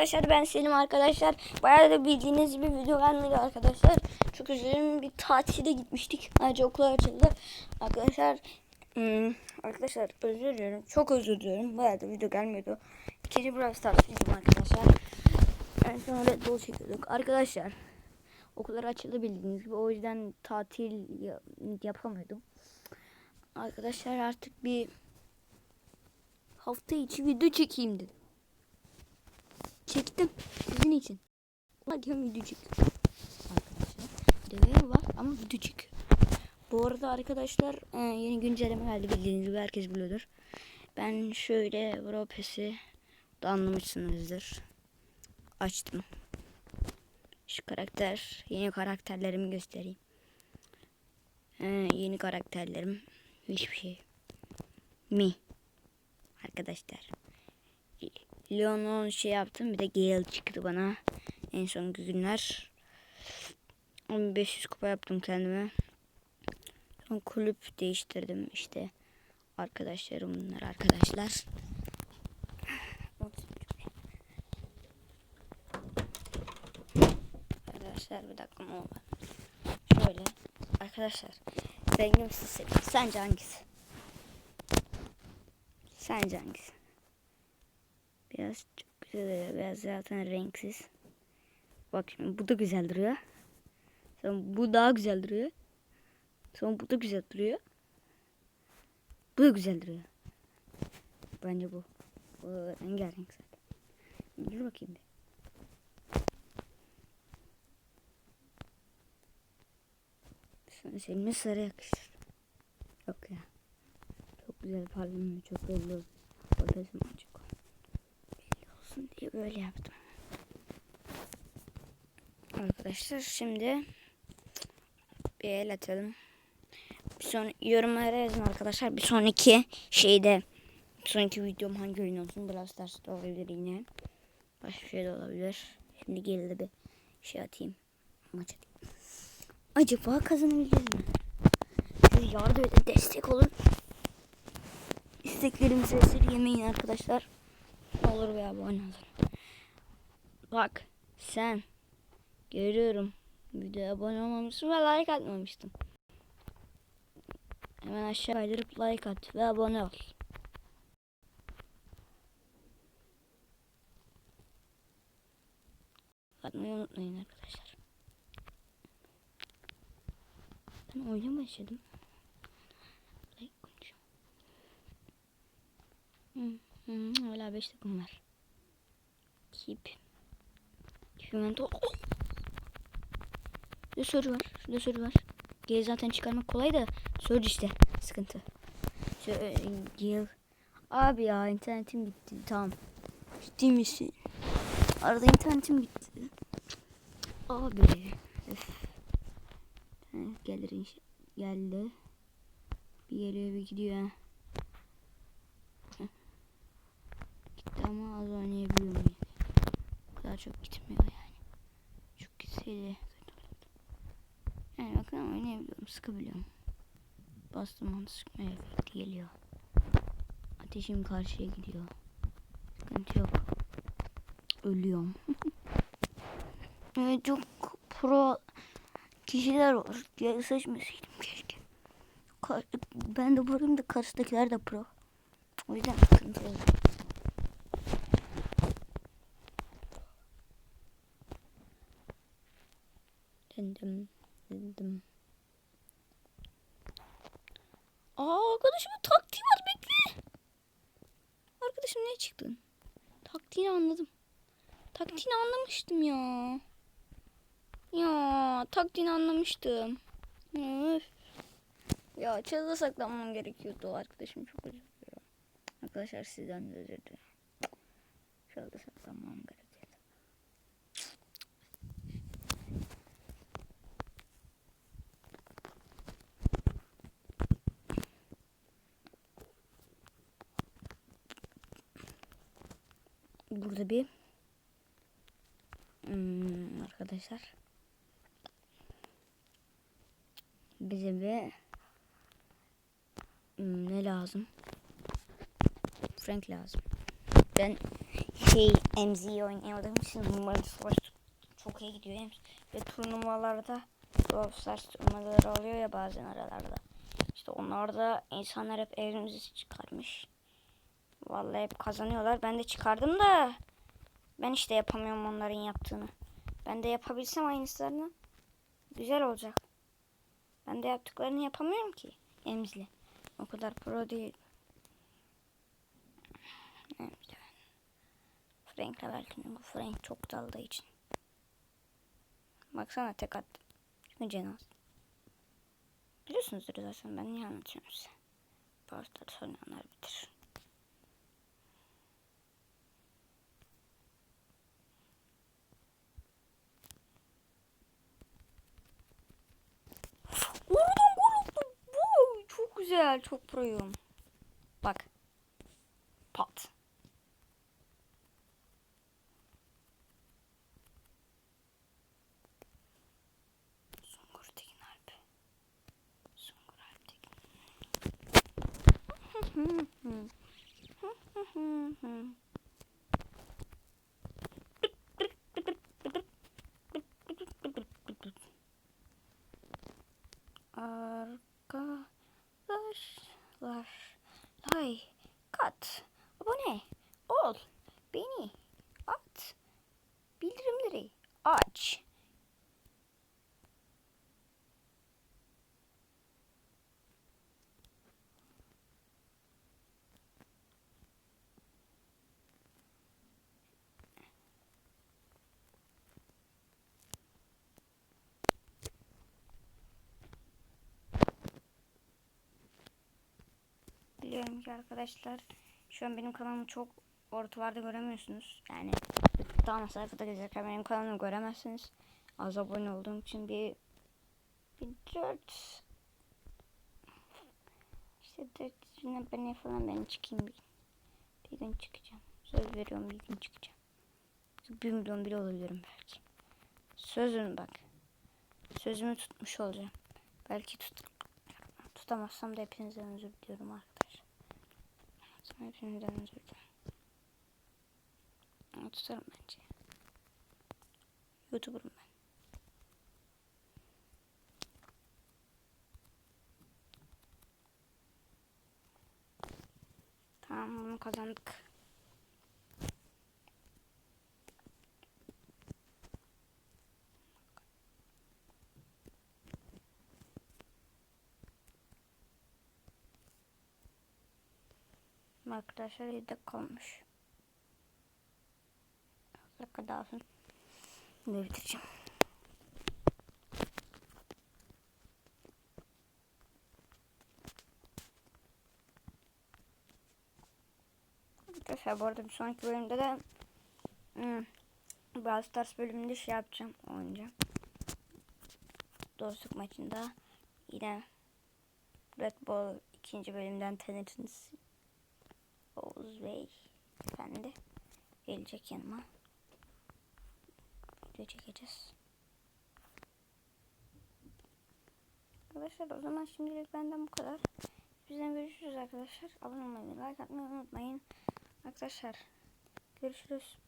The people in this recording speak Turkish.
arkadaşlar ben Selim arkadaşlar. Bayağı da bildiğiniz gibi video gelmedi arkadaşlar. Çok üzüldüm bir tatile gitmiştik. Ayrıca okullar açıldı. Arkadaşlar hmm, arkadaşlar özür diliyorum. Çok özür diliyorum. Bayağı da video gelmiyordu. İkinci Brawl Stars arkadaşlar. En son Red Bull çekiyorduk. Arkadaşlar okullar açıldı bildiğiniz gibi. O yüzden tatil ya- yapamıyordum. Arkadaşlar artık bir hafta içi video çekeyim dedim. Çektim sizin için. Hadi video çekiyorum. Arkadaşlar dövme var ama video. Bu arada arkadaşlar e, yeni güncelleme geldi bildiğiniz gibi herkes biliyordur. Ben şöyle Bropes'i da anlamışsınızdır. Açtım. Şu karakter, yeni karakterlerimi göstereyim. E, yeni karakterlerim hiçbir şey. Mi. Arkadaşlar. Leon'un şey yaptım. Bir de Gale çıktı bana. En son günler. 1500 kupa yaptım kendime. Son kulüp değiştirdim işte. Arkadaşlarım bunlar arkadaşlar. Arkadaşlar bir dakika mı oldu? Şöyle. Arkadaşlar. Rengim siz Sence hangisi? Sence hangisi? Biraz çok güzel duruyor. Biraz zaten renksiz. Bak şimdi bu da güzel duruyor. Sonra bu daha güzel duruyor. Sonra bu da güzel duruyor. Bu da güzel duruyor. Bence bu. Bu rengarenk zaten. Dur bakayım bir. Sana senin sarı yakışır. Yok ya. Çok güzel parlamıyor. Çok belli oluyor. Ortasım açık. Olsun diye böyle yaptım. Arkadaşlar şimdi bir el atalım. Bir son yorumlara yazın arkadaşlar. Bir sonraki şeyde bir sonraki videom hangi oyun olsun? Brawl Stars'ta olabilir yine. Başka şey de olabilir. Şimdi geldi bir şey atayım. Maç atayım. Acaba kazanabileceğiz mi? Siz yardım edin, destek olun. İsteklerimizi esirgemeyin arkadaşlar. Olur veya abone olun. Bak sen görüyorum. Videoya abone olmamışsın ve like atmamıştın. Hemen aşağı kaydırıp like at ve abone ol. Atmayı unutmayın arkadaşlar. Ben oyuna başladım. Like konuşuyorum. Hı, hı, hala 5 takım var. Keep. Keep oh! Şurada soru var. Şurada soru var. Gel zaten çıkarmak kolay da soru işte sıkıntı. Şöyle gel. Abi ya internetim gitti. Tamam. Ciddi misin? Arada internetim gitti. Abi. Öf. Gelir inş geldi. Bir geliyor bir gidiyor. Ama az oynayabiliyor muyum? O kadar çok gitmiyor yani. Çok gitseydi. Yani bakın oynayabiliyorum, sıkabiliyorum. Bastım onu sıkma efekti geliyor. Ateşim karşıya gidiyor. Sıkıntı yok. Ölüyorum. evet, çok pro kişiler var. Diye seçmeseydim keşke. Ben de varım da karşıdakiler de pro. O yüzden sıkıntı yok. Dendim, dendim. Aa arkadaşımın taktiği var bekle. Arkadaşım ne çıktın? Taktiğini anladım. Taktiğini anlamıştım ya. Ya taktiğini anlamıştım. Öf. Ya çalıda saklanmam gerekiyordu. Arkadaşım çok özür diliyorum. Arkadaşlar sizden de özür dilerim. Çalıda saklanmam gerekiyordu. Burada bir Hmm, arkadaşlar bize bir hmm, ne lazım? Frank lazım. Ben şey MZ'yi oynaymadığım için Mobile Savaş çok iyi gidiyor. Hem ve turnuvalarda Brawl Stars turnuvaları oluyor ya bazen aralarda. İşte onlarda insanlar hep evimizi çıkarmış. Vallahi hep kazanıyorlar. Ben de çıkardım da ben işte yapamıyorum onların yaptığını. Ben de yapabilsem aynısını güzel olacak. Ben de yaptıklarını yapamıyorum ki. Emzli. O kadar pro değil. Emzli. Frank'le belki bu Frank çok daldığı için. Baksana tek attım. Çünkü cenaz. Biliyorsunuzdur zaten ben niye anlatıyorum size. Portal oynayanlar bitir. Oradan gol attım. Vay, çok güzel. Çok proyum. Bak. Pat. Sungur like kat abone ol beni at bildirimleri aç Ki arkadaşlar şu an benim kanalımı çok ortalarda göremiyorsunuz. Yani tam sayfada gezerken benim kanalımı göremezsiniz. Az abone olduğum için bir bir dört işte dört yüzüne abone falan ben çıkayım bir, bir gün çıkacağım. Söz veriyorum bir gün çıkacağım. Bir milyon bile olabilirim belki. Sözüm bak. Sözümü tutmuş olacağım. Belki tut tutamazsam da hepinizden özür diliyorum arkadaşlar. Hepinizden özür dilerim. Tutarım bence. Youtuber'ım ben. Tamam bunu kazandık. Arkadaşlar 7 dakika olmuş. Daha sonra bunu bitireceğim. Arkadaşlar bu arada bir sonraki bölümde de hmm, Brawl Stars bölümünde şey yapacağım. Oynayacağım. Dostluk maçında yine Red Bull ikinci bölümden tanırsınız. Oğuz Bey efendi gelecek yanıma. Video çekeceğiz. Arkadaşlar o zaman şimdilik benden bu kadar. Bizden görüşürüz arkadaşlar. Abone olmayı, like atmayı unutmayın. Arkadaşlar görüşürüz. Bye.